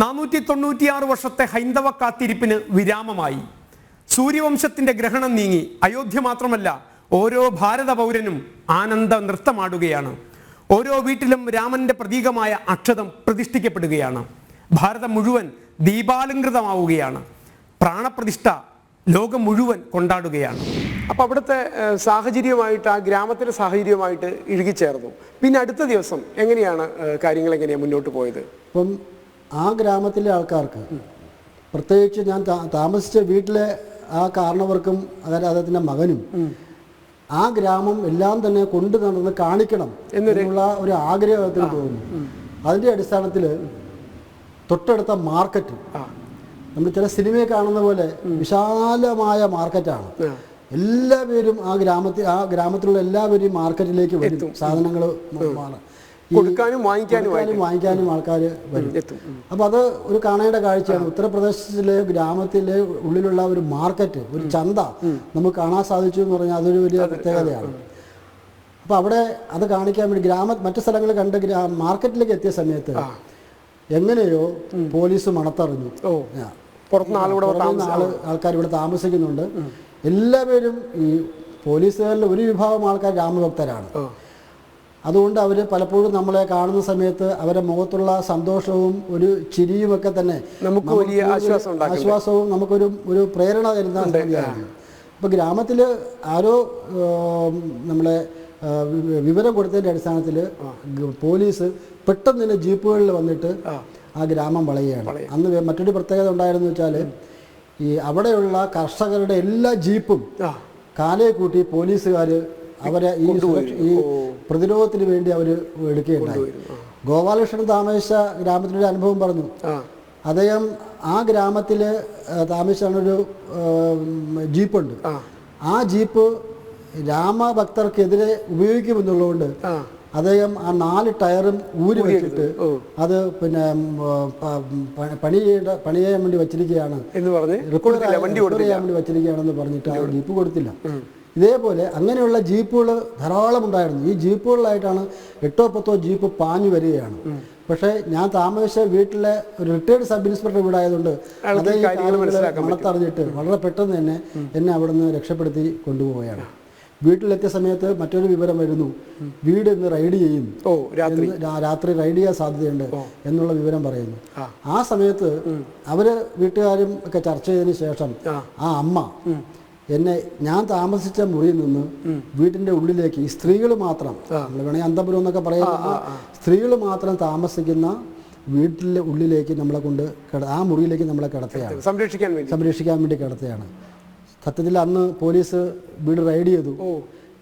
നാനൂറ്റി തൊണ്ണൂറ്റിയാറ് വർഷത്തെ ഹൈന്ദവ കാത്തിരിപ്പിന് വിരാമമായി. സൂര്യവംശത്തിന്റെ ഗ്രഹണം നീങ്ങി. അയോധ്യ മാത്രമല്ല ഓരോ ഭാരത പൗരനും ആനന്ദ നൃത്തമാടുകയാണ്. ഓരോ വീട്ടിലും രാമന്റെ പ്രതീകമായ അക്ഷതം പ്രതിഷ്ഠിക്കപ്പെടുകയാണ്. ഭാരതം മുഴുവൻ ദീപാലങ്കൃതമാവുകയാണ് പ്രാണപ്രതിഷ്ഠ ലോകം മുഴുവൻ കൊണ്ടാടുകയാണ്. അപ്പോൾ അവിടുത്തെ സാഹചര്യമായിട്ട് ആ ഗ്രാമത്തിലെ സാഹചര്യമായിട്ട് ഇഴുകിച്ചേർന്നു. പിന്നെ അടുത്ത ദിവസം എങ്ങനെയാണ് കാര്യങ്ങൾ എങ്ങനെയാണ് മുന്നോട്ട് പോയത്? അപ്പം ആ ഗ്രാമത്തിലെ ആൾക്കാർക്ക് പ്രത്യേകിച്ച് ഞാൻ താമസിച്ച വീട്ടിലെ ആ കാരണവർക്കും അതായത് അദ്ദേഹത്തിന്റെ മകനും ആ ഗ്രാമം എല്ലാം തന്നെ കൊണ്ടു നടന്ന് കാണിക്കണം എന്നുള്ള ഒരു ആഗ്രഹത്തിന് തോന്നുന്നു. അതിന്റെ അടിസ്ഥാനത്തിൽ തൊട്ടടുത്ത മാർക്കറ്റ്. നമ്മൾ ചില സിനിമയെ കാണുന്ന പോലെ വിശാലമായ മാർക്കറ്റാണ്. എല്ലാവരും ആ ഗ്രാമത്തിൽ ആ ഗ്രാമത്തിലുള്ള എല്ലാവരും മാർക്കറ്റിലേക്ക് വരും. സാധനങ്ങൾ കൊടുക്കാനും വാങ്ങിക്കാനും വാങ്ങിക്കാനും ആൾക്കാർ വരും. അപ്പോൾ അത് ഒരു കാണേണ്ട കാഴ്ചയാണ്. ഉത്തർപ്രദേശിലെ ഗ്രാമത്തിലെ ഉള്ളിലുള്ള ഒരു മാർക്കറ്റ് ഒരു ചന്ത നമുക്ക് കാണാൻ സാധിച്ചു എന്ന് പറഞ്ഞാൽ അതൊരു വലിയ പ്രത്യേകതയാണ്. അപ്പോൾ അവിടെ അത് കാണിക്കാൻ വേണ്ടി ഗ്രാമ മറ്റു സ്ഥലങ്ങൾ കണ്ട് മാർക്കറ്റിലേക്ക് എത്തിയ സമയത്ത് എങ്ങനെയോ പോലീസ് മണത്തറിഞ്ഞു. ആൾ ആൾക്കാർ ഇവിടെ താമസിക്കുന്നുണ്ട്. എല്ലാവരും ഈ പോലീസുകാരിൽ ഒരു വിഭാഗം ആൾക്കാർ രാമഭക്തരാണ് അതുകൊണ്ട് അവർ പലപ്പോഴും നമ്മളെ കാണുന്ന സമയത്ത് അവരുടെ മുഖത്തുള്ള സന്തോഷവും ഒരു ചിരിയുമൊക്കെ തന്നെ നമുക്ക് വലിയ ആശ്വാസവും നമുക്കൊരു ഒരു പ്രേരണ തരുന്ന സംഗതിയാണ് അപ്പോൾ ഗ്രാമത്തിൽ ആരോ നമ്മളെ വിവരം കൊടുത്തതിന്റെ അടിസ്ഥാനത്തിൽ പോലീസ് പെട്ടെന്ന് തന്നെ ജീപ്പുകളിൽ വന്നിട്ട് ആ. ഗ്രാമം വളയുകയാണ്. അന്ന് മറ്റൊരു പ്രത്യേകത ഉണ്ടായിരുന്നു വെച്ചാൽ ഈ അവിടെയുള്ള കർഷകരുടെ എല്ലാ ജീപ്പും കാലയെ കൂട്ടി പോലീസുകാർ അവരെ ഈ ഈ പ്രതിരോധത്തിന് വേണ്ടി അവർ എടുക്കുകയുണ്ടായി. ഗോപാലകൃഷ്ണൻ താമസിച്ച ഗ്രാമത്തിനൊരു അനുഭവം പറഞ്ഞു. അദ്ദേഹം ആ ഗ്രാമത്തിൽ താമസിച്ചാണൊരു ജീപ്പുണ്ട്. ആ. ജീപ്പ് രാമഭക്തർക്കെതിരെ ഉപയോഗിക്കുമെന്നുള്ളതുകൊണ്ട് അദ്ദേഹം ആ നാല് ടയറും ഊരി വെച്ചിട്ട് അത് പിന്നെ പണി ചെയ്യേണ്ട പണി ചെയ്യാൻ വേണ്ടി വച്ചിരിക്കുകയാണ്. കൊടുത്തില്ല ചെയ്യാൻ വേണ്ടി വച്ചിരിക്കുകയാണെന്ന് പറഞ്ഞിട്ട് ആ ജീപ്പ് കൊടുത്തില്ല. ഇതേപോലെ അങ്ങനെയുള്ള ജീപ്പുകൾ ധാരാളം ഉണ്ടായിരുന്നു. ഈ ജീപ്പുകളിലായിട്ടാണ് എട്ടോ പത്തോ ജീപ്പ് പാഞ്ഞു വരികയാണ്. പക്ഷേ ഞാൻ താമസിച്ച വീട്ടിലെ ഒരു റിട്ടയർഡ് സബ് ഇൻസ്പെക്ടർ വീടായതുകൊണ്ട് മണത്തറിഞ്ഞിട്ട് വളരെ പെട്ടെന്ന് തന്നെ എന്നെ അവിടുന്ന് രക്ഷപ്പെടുത്തി കൊണ്ടുപോവുകയാണ്. വീട്ടിലെത്തിയ സമയത്ത് മറ്റൊരു വിവരം വരുന്നു. വീട് ഇന്ന് റൈഡ് ചെയ്യും. രാത്രി. റൈഡ് ചെയ്യാൻ സാധ്യതയുണ്ട് എന്നുള്ള വിവരം പറയുന്നു. ആ. സമയത്ത് അവർ വീട്ടുകാരും ഒക്കെ ചർച്ച ചെയ്തതിനു ശേഷം. ആ. അമ്മ എന്നെ ഞാൻ താമസിച്ച മുറിയിൽ നിന്ന് വീട്ടിന്റെ ഉള്ളിലേക്ക് ഈ സ്ത്രീകൾ മാത്രം നമ്മൾ വേണമെങ്കിൽ അന്തപുരം എന്നൊക്കെ പറയാം. സ്ത്രീകൾ മാത്രം താമസിക്കുന്ന വീട്ടിലെ ഉള്ളിലേക്ക് നമ്മളെ കൊണ്ട് ആ മുറിയിലേക്ക് നമ്മളെ കിടത്തുകയാണ്. സംരക്ഷിക്കാൻ വേണ്ടി. സംരക്ഷിക്കാൻ വേണ്ടി കിടത്തുകയാണ്. സത്യത്തിൽ അന്ന് പോലീസ് വീട് റൈഡ് ചെയ്തു.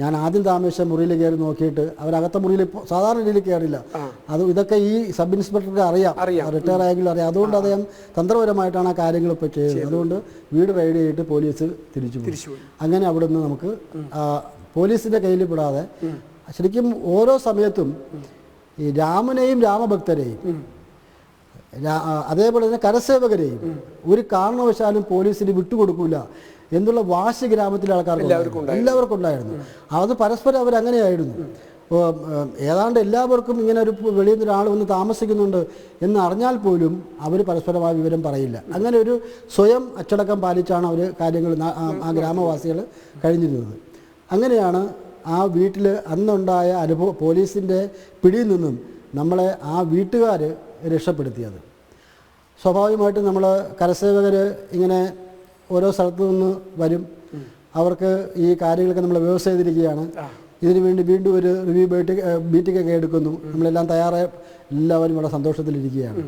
ഞാൻ ആദ്യം താമസിച്ച മുറിയിൽ കയറി നോക്കിയിട്ട് അവരകത്തെ മുറിയിൽ സാധാരണ രീതിയിൽ കയറില്ല. അത് ഇതൊക്കെ ഈ സബ് ഇൻസ്പെക്ടർക്ക് അറിയാം. റിട്ടയർ ആയെങ്കിലും അറിയാം. അതുകൊണ്ട് അദ്ദേഹം തന്ത്രപരമായിട്ടാണ് ആ കാര്യങ്ങൾ ഇപ്പോൾ ചെയ്തത്. അതുകൊണ്ട് വീട് റൈഡ് ചെയ്തിട്ട് പോലീസ് തിരിച്ചു പോയി. അങ്ങനെ അവിടെ നിന്ന് നമുക്ക് പോലീസിന്റെ കയ്യിൽ പെടാതെ ശരിക്കും ഓരോ സമയത്തും ഈ രാമനെയും രാമഭക്തരെയും അതേപോലെ തന്നെ കരസേവകരെയും ഒരു കാരണവശാലും പോലീസിന് വിട്ടുകൊടുക്കൂല. എന്നുള്ള വാശി ഗ്രാമത്തിലെ ആൾക്കാർക്ക് എല്ലാവർക്കും ഉണ്ടായിരുന്നു. അത് പരസ്പരം അവരങ്ങനെയായിരുന്നു. ഏതാണ്ട് എല്ലാവർക്കും ഇങ്ങനെ ഒരു വെളിയിൽ നിന്ന് ഒരാൾ വന്ന് താമസിക്കുന്നുണ്ട് എന്ന് അറിഞ്ഞാൽ പോലും അവർ പരസ്പരം ആ വിവരം പറയില്ല. അങ്ങനെ ഒരു സ്വയം അച്ചടക്കം പാലിച്ചാണ് അവർ കാര്യങ്ങൾ ആ- ആ ഗ്രാമവാസികൾ കഴിഞ്ഞിരുന്നത്. അങ്ങനെയാണ് ആ വീട്ടിൽ അന്നുണ്ടായ അനുഭവ പോലീസിന്റെ പിടിയിൽ നിന്നും നമ്മളെ ആ വീട്ടുകാർ രക്ഷപ്പെടുത്തിയത്. സ്വാഭാവികമായിട്ടും നമ്മൾ കരസേവകർ ഇങ്ങനെ ഓരോ സ്ഥലത്തു നിന്ന് വരും. അവർക്ക് ഈ കാര്യങ്ങളൊക്കെ നമ്മൾ വ്യവസ്ഥ ചെയ്തിരിക്കുകയാണ് ഇതിനു വേണ്ടി വീണ്ടും ഒരു റിവ്യൂ മീറ്റിംഗ് മീറ്റിംഗ് ഒക്കെ എടുക്കുന്നു. നമ്മളെല്ലാം തയ്യാറായി എല്ലാവരും വളരെ സന്തോഷത്തിലിരിക്കുകയാണ്.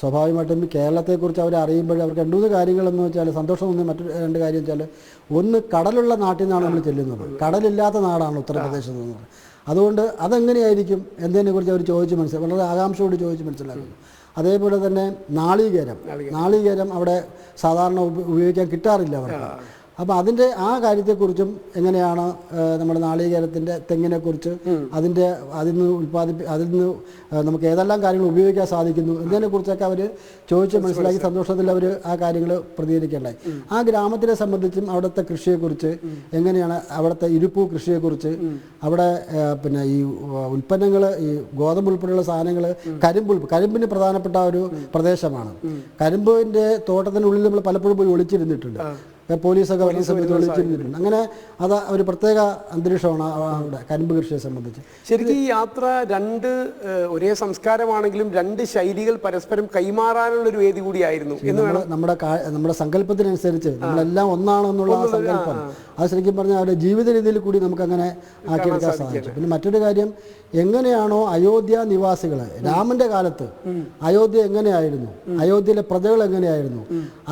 സ്വാഭാവികമായിട്ടും കേരളത്തെക്കുറിച്ച് അവർ അറിയുമ്പോൾ അവർക്ക് രണ്ട് മൂന്ന് കാര്യങ്ങളെന്ന് വെച്ചാൽ സന്തോഷം തോന്നിയ മറ്റു രണ്ട് കാര്യം വെച്ചാൽ ഒന്ന് കടലുള്ള നാട്ടിൽ നിന്നാണ് നമ്മൾ ചെല്ലുന്നത്. കടലില്ലാത്ത നാടാണ് ഉത്തർപ്രദേശ് എന്ന് അതുകൊണ്ട് അതെങ്ങനെയായിരിക്കും എന്നതിനെക്കുറിച്ച് അവർ ചോദിച്ച് മനസ്സിലാക്കും വളരെ ആകാംക്ഷയോട് ചോദിച്ച് മനസ്സിലാക്കുന്നു. അതേപോലെ തന്നെ നാളികേരം. നാളികേരം. അവിടെ സാധാരണ ഉപ- ഉപയോഗിക്കാൻ കിട്ടാറില്ല അവർക്ക്. അപ്പോൾ അതിന്റെ ആ കാര്യത്തെക്കുറിച്ചും എങ്ങനെയാണ് നമ്മുടെ നാളികേരത്തിന്റെ തെങ്ങിനെക്കുറിച്ച് അതിന്റെ അതിൽ നിന്ന് ഉൽപ്പാദിപ്പി അതിൽ നിന്ന് നമുക്ക് ഏതെല്ലാം കാര്യങ്ങൾ ഉപയോഗിക്കാൻ സാധിക്കുന്നു എന്നതിനെക്കുറിച്ചൊക്കെ അവർ ചോദിച്ച് മനസ്സിലാക്കി സന്തോഷത്തിൽ അവർ ആ കാര്യങ്ങൾ പ്രതികരിക്കേണ്ടായി. ആ ഗ്രാമത്തിനെ സംബന്ധിച്ചും അവിടുത്തെ കൃഷിയെക്കുറിച്ച് എങ്ങനെയാണ് അവിടുത്തെ ഇരുപ്പു കൃഷിയെക്കുറിച്ച് അവിടെ പിന്നെ ഈ ഉൽപ്പന്നങ്ങൾ ഈ ഗോതമ്പ് ഉൾപ്പെടെയുള്ള സാധനങ്ങൾ കരിമ്പ് കരിമ്പിന് പ്രധാനപ്പെട്ട ഒരു പ്രദേശമാണ്. കരിമ്പിന്റെ തോട്ടത്തിനുള്ളിൽ നമ്മൾ പലപ്പോഴും പോയി ഒളിച്ചിരുന്നിട്ടുണ്ട്. പോലീസൊക്കെ വലിയ സമയത്ത് ഒളിച്ചിരുന്നിട്ടുണ്ട് അങ്ങനെ അത് ഒരു പ്രത്യേക അന്തരീക്ഷമാണ് അവിടെ കരിമ്പ് കൃഷിയെ സംബന്ധിച്ച്. ശരിക്കും ഈ യാത്ര രണ്ട് ഒരേ സംസ്കാരമാണെങ്കിലും രണ്ട് ശൈലികൾ പരസ്പരം കൈമാറാനുള്ള ഒരു വേദി കൂടിയായിരുന്നു നമ്മുടെ നമ്മുടെ സങ്കല്പത്തിനനുസരിച്ച് നമ്മളെല്ലാം ഒന്നാണെന്നുള്ള ആ സങ്കല്പം അത് ശരിക്കും പറഞ്ഞാൽ അവരുടെ ജീവിത രീതിയിൽ കൂടി നമുക്ക് അങ്ങനെ ആക്കിയെടുക്കാൻ സാധിച്ചു. പിന്നെ മറ്റൊരു കാര്യം എങ്ങനെയാണോ അയോധ്യ നിവാസികൾ രാമന്റെ കാലത്ത് അയോധ്യ എങ്ങനെയായിരുന്നു? അയോധ്യയിലെ പ്രജകൾ എങ്ങനെയായിരുന്നു?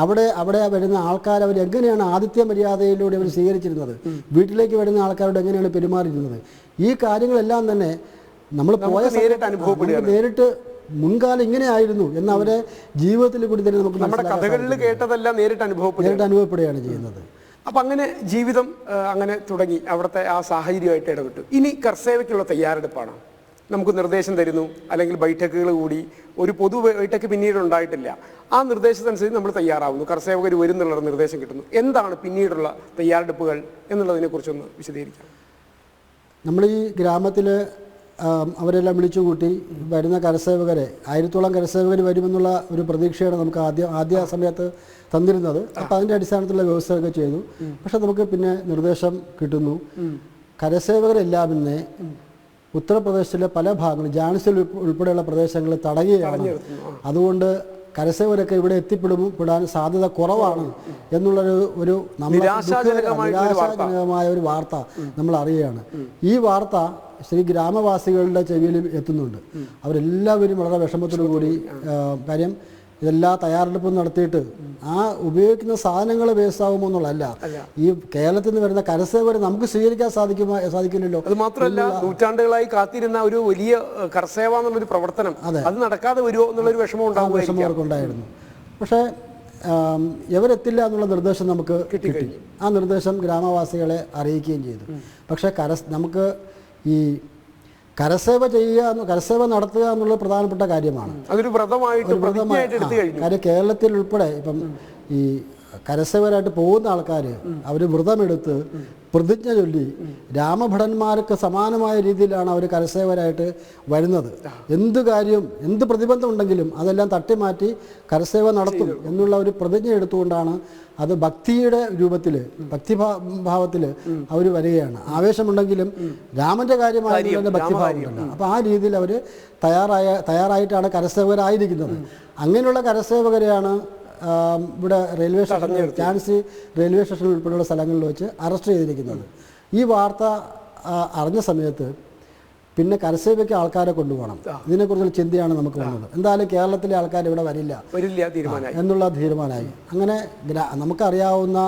അവിടെ അവിടെ വരുന്ന ആൾക്കാർ അവർ എങ്ങനെയാണ് ആദിത്യ മര്യാദയിലൂടെ അവർ സ്വീകരിച്ചിരുന്നത്? വീട്ടിലേക്ക് വരുന്ന ആൾക്കാരോട് എങ്ങനെയാണ് പെരുമാറിയിരുന്നത്? ഈ കാര്യങ്ങളെല്ലാം തന്നെ നമ്മൾ പോയ നേരിട്ട് മുൻകാലം ഇങ്ങനെയായിരുന്നു എന്ന് അവരെ ജീവിതത്തിൽ കൂടി തന്നെ നമുക്ക് നമ്മുടെ കഥകളിൽ കേട്ടതെല്ലാം നേരിട്ട് നേരിട്ട് അനുഭവപ്പെടുകയാണ് ചെയ്യുന്നത്. അപ്പൊ അങ്ങനെ ജീവിതം അങ്ങനെ തുടങ്ങി. അവിടുത്തെ ആ സാഹചര്യമായിട്ട് ഇടപെട്ടു. ഇനി കർസേവയ്ക്കുള്ള തയ്യാറെടുപ്പാണ്? നമുക്ക് നിർദ്ദേശം തരുന്നു അല്ലെങ്കിൽ ബൈഠക്കുകൾ കൂടി ഒരു പൊതു ബൈഠക്ക് പിന്നീട് ഉണ്ടായിട്ടില്ല ആ നിർദ്ദേശത്തിനനുസരിച്ച് നമ്മൾ തയ്യാറാവുന്നു. കർസേവകർ വരും എന്നുള്ള നിർദ്ദേശം കിട്ടുന്നു. എന്താണ് പിന്നീടുള്ള തയ്യാറെടുപ്പുകൾ എന്നുള്ളതിനെ കുറിച്ചൊന്ന് വിശദീകരിക്കാം. നമ്മൾ ഈ ഗ്രാമത്തിൽ അവരെല്ലാം വിളിച്ചു കൂട്ടി വരുന്ന കരസേവകരെ ആയിരത്തോളം കരസേവകർ വരുമെന്നുള്ള ഒരു പ്രതീക്ഷയാണ് നമുക്ക് ആദ്യം ആദ്യ സമയത്ത് തന്നിരുന്നത്. അപ്പം അതിന്റെ അടിസ്ഥാനത്തിലുള്ള വ്യവസ്ഥയൊക്കെ ചെയ്തു. പക്ഷെ നമുക്ക് പിന്നെ നിർദ്ദേശം കിട്ടുന്നു. കരസേവകരെല്ലാം തന്നെ ഉത്തർപ്രദേശിലെ പല ഭാഗങ്ങളും ജാൻസിൽ ഉൾപ്പെ- ഉൾപ്പെടെയുള്ള പ്രദേശങ്ങൾ തടയുകയാണ്. അതുകൊണ്ട് കരസേവരൊക്കെ ഇവിടെ എത്തിപ്പെടും പെടാൻ സാധ്യത കുറവാണ് എന്നുള്ളൊരു ഒരു. നിരാശാജനകമായ ഒരു വാർത്ത നമ്മൾ അറിയുകയാണ്. ഈ വാർത്ത ശ്രീ ഗ്രാമവാസികളുടെ ചെവിയിൽ എത്തുന്നുണ്ട്. അവരെല്ലാവരും വളരെ വിഷമത്തോടു കൂടി കാര്യം ഇതെല്ലാ തയ്യാറെടുപ്പും നടത്തിയിട്ട് ആ ഉപയോഗിക്കുന്ന സാധനങ്ങൾ വേസ്റ്റ് ആകുമോ എന്നുള്ളതല്ല. ഈ കേരളത്തിൽ നിന്ന് വരുന്ന കരസേവരെ നമുക്ക് സ്വീകരിക്കാൻ സാധിക്കുമോ സാധിക്കില്ലല്ലോ? അത് മാത്രമല്ല നൂറ്റാണ്ടുകളായി കാത്തിരുന്ന ഒരു വലിയ കരസേവ എന്നുള്ളൊരു പ്രവർത്തനം അത്. നടക്കാതെ വരുമോ എന്നുള്ളൊരു വിഷമം ഉണ്ടാകും വിഷമം അവർക്കുണ്ടായിരുന്നു പക്ഷേ എവരെത്തില്ല എന്നുള്ള നിർദ്ദേശം നമുക്ക് കിട്ടി. ആ നിർദ്ദേശം ഗ്രാമവാസികളെ അറിയിക്കുകയും ചെയ്തു. പക്ഷേ കര നമുക്ക് ഈ കരസേവ ചെയ്യുക കരസേവ നടത്തുക എന്നുള്ളത് പ്രധാനപ്പെട്ട കാര്യമാണ്. അതൊരു വ്രതമായിട്ട് കാര്യം കേരളത്തിൽ ഉൾപ്പെടെ ഇപ്പം ഈ കരസേവരായിട്ട് പോകുന്ന ആൾക്കാർ അവർ വ്രതമെടുത്ത് പ്രതിജ്ഞ ചൊല്ലി രാമഭടന്മാർക്ക് സമാനമായ രീതിയിലാണ് അവർ കരസേവരായിട്ട് വരുന്നത്. എന്ത് കാര്യം എന്ത് പ്രതിബന്ധം ഉണ്ടെങ്കിലും അതെല്ലാം തട്ടിമാറ്റി കരസേവ നടത്തും എന്നുള്ള ഒരു പ്രതിജ്ഞ എടുത്തുകൊണ്ടാണ് അത് ഭക്തിയുടെ രൂപത്തിൽ ഭക്തിഭാവത്തിൽ അവർ വരികയാണ്. ആവേശമുണ്ടെങ്കിലും രാമന്റെ കാര്യമായതുകൊണ്ട് ഭക്തിഭാവമുണ്ട് അപ്പോൾ ആ രീതിയിൽ അവർ തയ്യാറായ തയ്യാറായിട്ടാണ് കരസേവകരായിരിക്കുന്നത് അങ്ങനെയുള്ള കരസേവകരെയാണ് ഇവിടെ റെയിൽവേ സ്റ്റേഷനിൽ ഝാൻസി റെയിൽവേ സ്റ്റേഷൻ ഉൾപ്പെടെയുള്ള സ്ഥലങ്ങളിൽ വെച്ച് അറസ്റ്റ് ചെയ്തിരിക്കുന്നത്. ഈ വാർത്ത അറിഞ്ഞ സമയത്ത് പിന്നെ കരസേവയ്ക്ക് ആൾക്കാരെ കൊണ്ടുപോകണം. ഇതിനെക്കുറിച്ചുള്ള ചിന്തയാണ് നമുക്ക് വന്നത്. എന്തായാലും കേരളത്തിലെ ആൾക്കാർ ഇവിടെ വരില്ല. എന്നുള്ള തീരുമാനമായി. അങ്ങനെ നമുക്കറിയാവുന്ന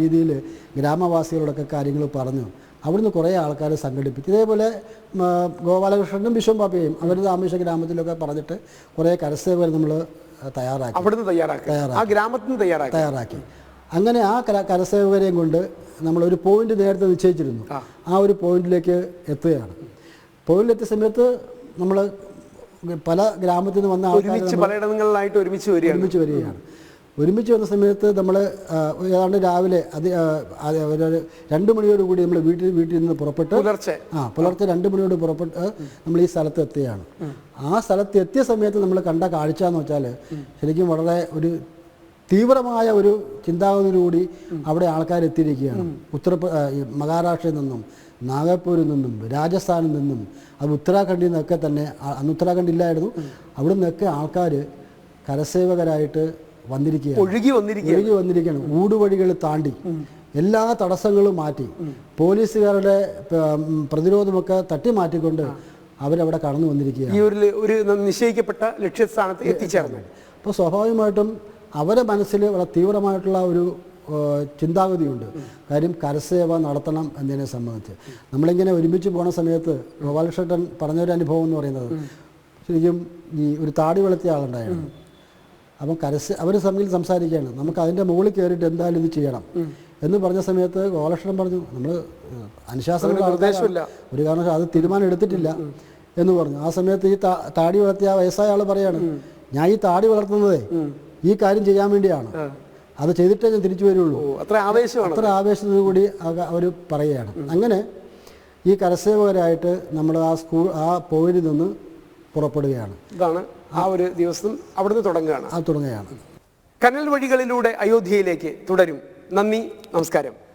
രീതിയിൽ ഗ്രാമവാസികളോടൊക്കെ കാര്യങ്ങൾ പറഞ്ഞു. അവിടുന്ന് കുറേ ആൾക്കാർ സംഘടിപ്പിച്ചു. ഇതേപോലെ ഗോപാലകൃഷ്ണനും ബിശ്വം പാപ്പയും അവർ താമസിച്ച ഗ്രാമത്തിലൊക്കെ പറഞ്ഞിട്ട് കുറേ കരസേവകർ നമ്മൾ തയ്യാറാക്കി. അവിടുന്ന് തയ്യാറാക്കി. ആ ഗ്രാമത്തിൽ നിന്ന് തയ്യാറാക്കി. തയ്യാറാക്കി. അങ്ങനെ ആ കര കരസേവകരെയും കൊണ്ട് നമ്മൾ ഒരു പോയിന്റ് നേരത്തെ നിശ്ചയിച്ചിരുന്നു. ആ. ഒരു പോയിന്റിലേക്ക് എത്തുകയാണ്. പോയിന്റിലെത്തിയ സമയത്ത് നമ്മൾ പല ഗ്രാമത്തിൽ നിന്ന് വന്ന ആൾക്കാർ ഒരുമിച്ച് പലയിടങ്ങളിലായിട്ട് ഒരുമിച്ച് വരികയാണ്. ഒരുമിച്ച് വരികയാണ്. ഒരുമിച്ച് വന്ന സമയത്ത് നമ്മൾ ഏതാണ്ട് രാവിലെ അത് ഒരു രണ്ട് മണിയോട് കൂടി നമ്മൾ വീട്ടിൽ വീട്ടിൽ നിന്ന് പുറപ്പെട്ട് പുലർച്ചെ. ആ പുലർച്ചെ രണ്ട് മണിയോട് പുറപ്പെട്ട് നമ്മൾ ഈ സ്ഥലത്ത് എത്തുകയാണ്. ആ സ്ഥലത്ത് എത്തിയ സമയത്ത് നമ്മൾ കണ്ട കാഴ്ച എന്ന് വെച്ചാൽ ശരിക്കും വളരെ ഒരു തീവ്രമായ ഒരു ചിന്താഗതിയോടുകൂടി അവിടെ ആൾക്കാർ എത്തിയിരിക്കുകയാണ്. ഉത്തർപ്ര മഹാരാഷ്ട്രയിൽ നിന്നും നാഗപ്പൂരിൽ നിന്നും രാജസ്ഥാനിൽ നിന്നും അത് ഉത്തരാഖണ്ഡിൽ നിന്നൊക്കെ തന്നെ അന്ന് ഉത്തരാഖണ്ഡ് ഇല്ലായിരുന്നു. അവിടെ നിന്നൊക്കെ ആൾക്കാർ കരസേവകരായിട്ട് വന്നിരിക്കുകയാണ്. ഒഴുകി വന്നിരിക്കുകയാണ്. ഒഴുകി വന്നിരിക്കുകയാണ്. ഊടുവഴികൾ താണ്ടി എല്ലാ തടസ്സങ്ങളും മാറ്റി പോലീസുകാരുടെ പ്രതിരോധമൊക്കെ തട്ടി മാറ്റിക്കൊണ്ട് അവരവിടെ കടന്നു വന്നിരിക്കുകയാണ്. ഈ ഒരു ഒരു നിശ്ചയിക്കപ്പെട്ട ലക്ഷ്യസ്ഥാനത്ത് എത്തിച്ചേർന്നു. അപ്പോൾ സ്വാഭാവികമായിട്ടും അവരെ മനസ്സിൽ വളരെ തീവ്രമായിട്ടുള്ള ഒരു ചിന്താഗതിയുണ്ട്. കാര്യം കരസേവ നടത്തണം എന്നതിനെ സംബന്ധിച്ച്. നമ്മളിങ്ങനെ ഒരുമിച്ച് പോണ സമയത്ത് ഗോപാലകൃഷ്ണൻ പറഞ്ഞൊരു അനുഭവം എന്ന് പറയുന്നത് ശരിക്കും ഈ ഒരു താടി വെളുത്തിയ ആളുണ്ടായിരുന്നു. അപ്പം കരസ് അവർ തമ്മിൽ സംസാരിക്കുകയാണ്. നമുക്ക് അതിന്റെ മുകളിൽ കയറിയിട്ട് എന്തായാലും ഇത് ചെയ്യണം. എന്ന് പറഞ്ഞ സമയത്ത് ഗോലക്ഷണം പറഞ്ഞു. നമ്മൾ അനുശാസനം ഒരു കാരണം അത് തീരുമാനം എടുത്തിട്ടില്ല എന്ന് പറഞ്ഞു. ആ സമയത്ത് ഈ താടി വളർത്തിയ ആ വയസ്സായ ആൾ പറയാണ് ഞാൻ ഈ താടി വളർത്തുന്നതേ ഈ കാര്യം ചെയ്യാൻ വേണ്ടിയാണ്. അത് ചെയ്തിട്ടേ ഞാൻ തിരിച്ചു വരുള്ളൂ. അത്ര ആവേശമാണ്. അത്ര ആവേശത്തോടു കൂടി അവർ പറയുകയാണ്. അങ്ങനെ ഈ കരസേവകരായിട്ട് നമ്മൾ ആ സ്കൂൾ ആ പോയിൽ നിന്ന് പുറപ്പെടുകയാണ്. ഇതാണ് ആ ഒരു ദിവസം അവിടുന്ന് തുടങ്ങുകയാണ്. ആ തുടങ്ങുകയാണ്. കനൽ വഴികളിലൂടെ അയോധ്യയിലേക്ക് തുടരും. നന്ദി നമസ്കാരം.